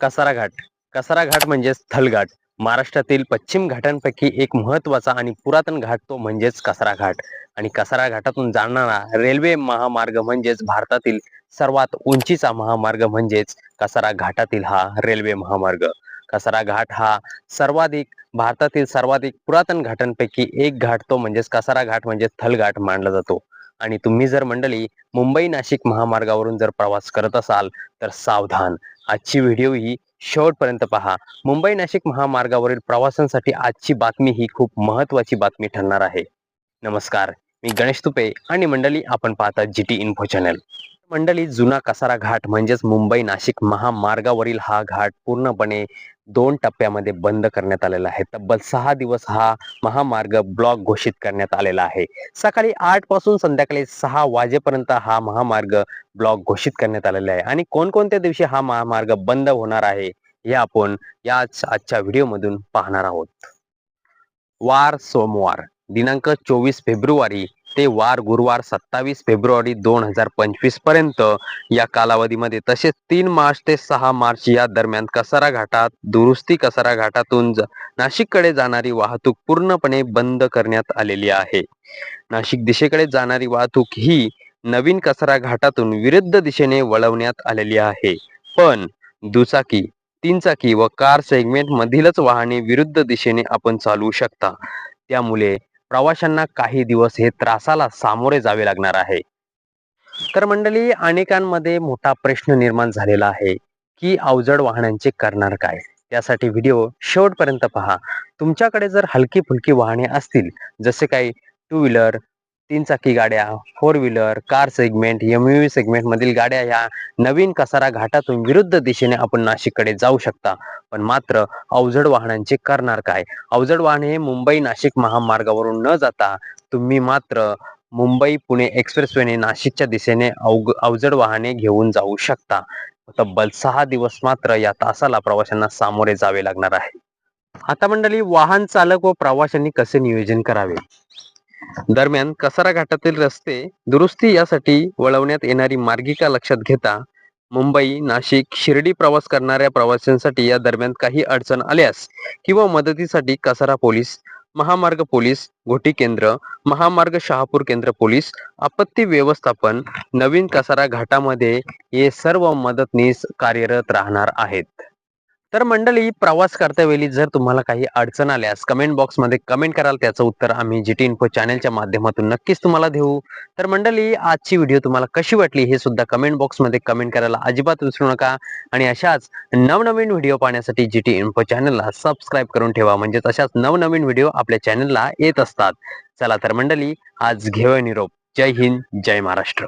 कसारा घाट कसारा घाट म्हणजे स्थलघाट. महाराष्ट्रातील पश्चिम घाटांपैकी एक महत्त्वाचा आणि पुरातन घाट तो म्हणजेच कसारा घाट आणि कसारा घाटातून जाणारा रेल्वे महामार्ग म्हणजेच भारतातील सर्वात उंचीचा महामार्ग म्हणजेच कसारा घाटातील हा रेल्वे महामार्ग. कसारा घाट हा सर्वाधिक भारतातील सर्वाधिक पुरातन घाटांपैकी एक घाट तो म्हणजेच कसारा घाट म्हणजे स्थलघाट मानला जातो. आणि तुम्ही जर मंडळी मुंबई नाशिक महामार्गावरून जर प्रवास करत असाल तर सावधान. आजची व्हिडिओ ही शेवटपर्यंत पहा. मुंबई नाशिक महामार्गावरील प्रवासांसाठी आजची बातमी ही खूप महत्वाची बातमी ठरणार आहे. नमस्कार. मी गणेश तुपे आणि मंडळी आपण पाहता जी टी इन्फो चॅनल. मंडळी जुना कसारा घाट म्हणजेच मुंबई नाशिक महामार्गावरील हा घाट पूर्णपणे दोन टप्प्यामध्ये बंद करण्यात आलेला आहे. तब्बल सहा दिवस हा महामार्ग ब्लॉक घोषित करण्यात आलेला आहे. सकाळी आठपासून संध्याकाळी सहा वाजेपर्यंत हा महामार्ग ब्लॉक घोषित करण्यात आलेला आहे. आणि कोणकोणत्या दिवशी हा महामार्ग बंद होणार आहे हे आपण याच आजच्या व्हिडिओमधून पाहणार आहोत. वार सोमवार दिनांक चोवीस फेब्रुवारी ते वार गुरुवार सत्तावीस फेब्रुवारी दोन हजार पंचवीसपर्यंत या कालावधीमध्ये. तसेच तीन मार्च ते सहा मार्च या दरम्यान कसारा घाटात दुरुस्ती कसारा घाटातून नाशिककडे जाणारी वाहतूक पूर्णपणे बंद करण्यात आलेली आहे. नाशिक दिशेकडे जाणारी वाहतूक ही नवीन कसारा घाटातून विरुद्ध दिशेने वळवण्यात आलेली आहे. पण दुचाकी तीनचाकी व कार सेगमेंट मधीलच वाहने विरुद्ध दिशेने आपण चालवू शकता. त्यामुळे प्रवाशांना काही दिवस हे त्रासाला सामोरे जावे लागणार आहे. तर मंडळी अनेकांमध्ये मोठा प्रश्न निर्माण झालेला आहे की अवजड वाहनांचे करणार काय? त्यासाठी व्हिडिओ शेवटपर्यंत पहा. तुमच्याकडे जर हलकी फुलकी वाहने असतील जसे काही टू व्हीलर तीन चाकी गाड्या four wheeler car segment M U segment मधील गाड्या ह्या नवीन कसारा घाटातून विरुद्ध दिशेने आपण नाशिककडे जाऊ शकता. पण मात्र अवजड वाहनांचे करणार काय? अवजड वाहने हे मुंबई नाशिक महामार्गावरून न जाता तुम्ही मात्र मुंबई पुणे एक्सप्रेसवेने नाशिकच्या दिशेने अवघ अवजड वाहने घेऊन जाऊ शकता. तब्बल सहा दिवस मात्र या तासाला प्रवाशांना सामोरे जावे लागणार आहे. आता मंडळी वाहन चालक व प्रवाशांनी कसे नियोजन करावे? दरम्यान कसारा घाटातील रस्ते दुरुस्ती यासाठी वळवण्यात येणारी मार्गिका लक्षात घेता मुंबई नाशिक शिर्डी प्रवास करणाऱ्या प्रवाशांसाठी या दरम्यान काही अडचण आल्यास किंवा मदतीसाठी कसारा पोलीस महामार्ग पोलीस घोटी केंद्र महामार्ग शहापूर केंद्र पोलीस आपत्ती व्यवस्थापन नवीन कसारा घाटामध्ये हे सर्व मदतनीस कार्यरत राहणार आहेत. तर मंडळी प्रवास करतावेळी जर तुम्हाला काही अडचण आल्यास कमेंट बॉक्समध्ये कमेंट कराल त्याचं उत्तर आम्ही जी टी इन्फो चॅनलच्या माध्यमातून नक्कीच तुम्हाला देऊ. तर मंडळी आजची व्हिडिओ तुम्हाला कशी वाटली हे सुद्धा कमेंट बॉक्समध्ये कमेंट करायला अजिबात विसरू नका. आणि अशाच नवनवीन व्हिडिओ पाहण्यासाठी जी टी इन्फो चॅनलला सबस्क्राईब करून ठेवा. म्हणजेच अशाच नवनवीन व्हिडिओ आपल्या चॅनलला येत असतात. चला तर मंडळी आज घेऊया निरोप. जय हिंद जय महाराष्ट्र.